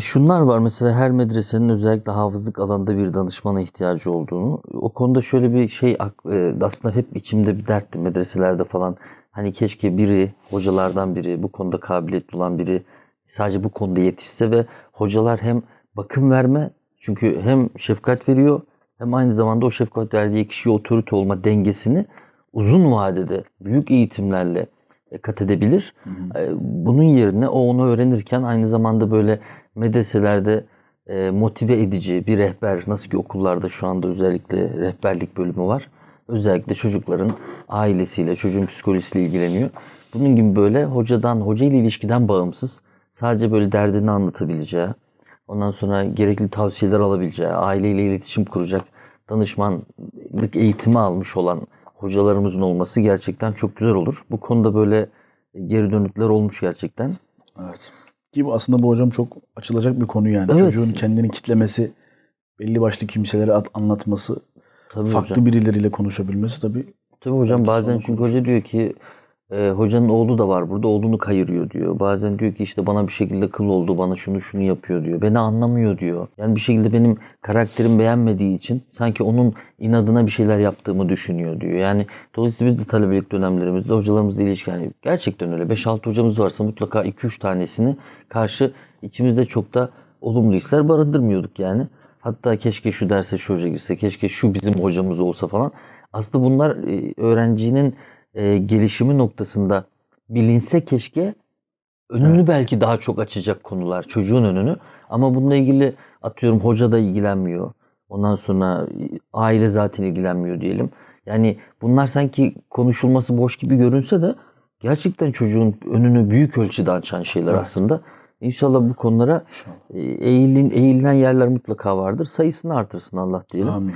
Şunlar var mesela her medresenin özellikle hafızlık alanında bir danışmana ihtiyacı olduğunu. O konuda şöyle bir şey e, aslında hep içimde bir dertti medreselerde falan. Hani keşke biri, hocalardan biri, bu konuda kabiliyetli olan biri sadece bu konuda yetişse ve hocalar hem bakım verme çünkü hem şefkat veriyor hem aynı zamanda o şefkat verdiği kişiye otorite olma dengesini uzun vadede büyük eğitimlerle e, kat edebilir. E, Bunun yerine o onu öğrenirken aynı zamanda böyle medreselerde e, motive edici bir rehber nasıl ki okullarda şu anda özellikle rehberlik bölümü var. Özellikle çocukların ailesiyle, çocuğun psikolojisiyle ilgileniyor. Bunun gibi böyle hocadan, hoca ile ilişkiden bağımsız sadece böyle derdini anlatabileceği, ondan sonra gerekli tavsiyeler alabileceği, aileyle iletişim kuracak danışmanlık eğitimi almış olan hocalarımızın olması gerçekten çok güzel olur. Bu konuda böyle geri dönükler olmuş gerçekten. Evet. Ki aslında bu hocam çok açılacak bir konu yani. Evet. Çocuğun kendini kitlemesi, belli başlı kimselere at- anlatması, Tabii farklı hocam. birileriyle konuşabilmesi tabii Tabii hocam bazen çünkü hoca diyor ki e, hocanın oğlu da var burada oğlunu kayırıyor diyor. Bazen diyor ki işte bana bir şekilde kıl oldu bana şunu şunu yapıyor diyor. Beni anlamıyor diyor. Yani bir şekilde benim karakterim beğenmediği için sanki onun inadına bir şeyler yaptığımı düşünüyor diyor. Yani dolayısıyla biz de talebelik dönemlerimizde hocalarımızla ilişki yani gerçekten öyle 5-6 hocamız varsa mutlaka 2-3 tanesini karşı içimizde çok da olumlu hisler barındırmıyorduk yani. Hatta keşke şu derse şu hoca girse, keşke şu bizim hocamız olsa falan. Aslında bunlar e, öğrencinin e, gelişimi noktasında bilinse keşke önünü belki daha çok açacak konular, çocuğun önünü. Ama bununla ilgili atıyorum hoca da ilgilenmiyor. Ondan sonra e, aile zaten ilgilenmiyor diyelim. Yani bunlar sanki konuşulması boş gibi görünse de gerçekten çocuğun önünü büyük ölçüde açan şeyler aslında. İnşallah bu konulara e, eğilin, eğilen yerler mutlaka vardır. Sayısını artırsın Allah diyelim. amin.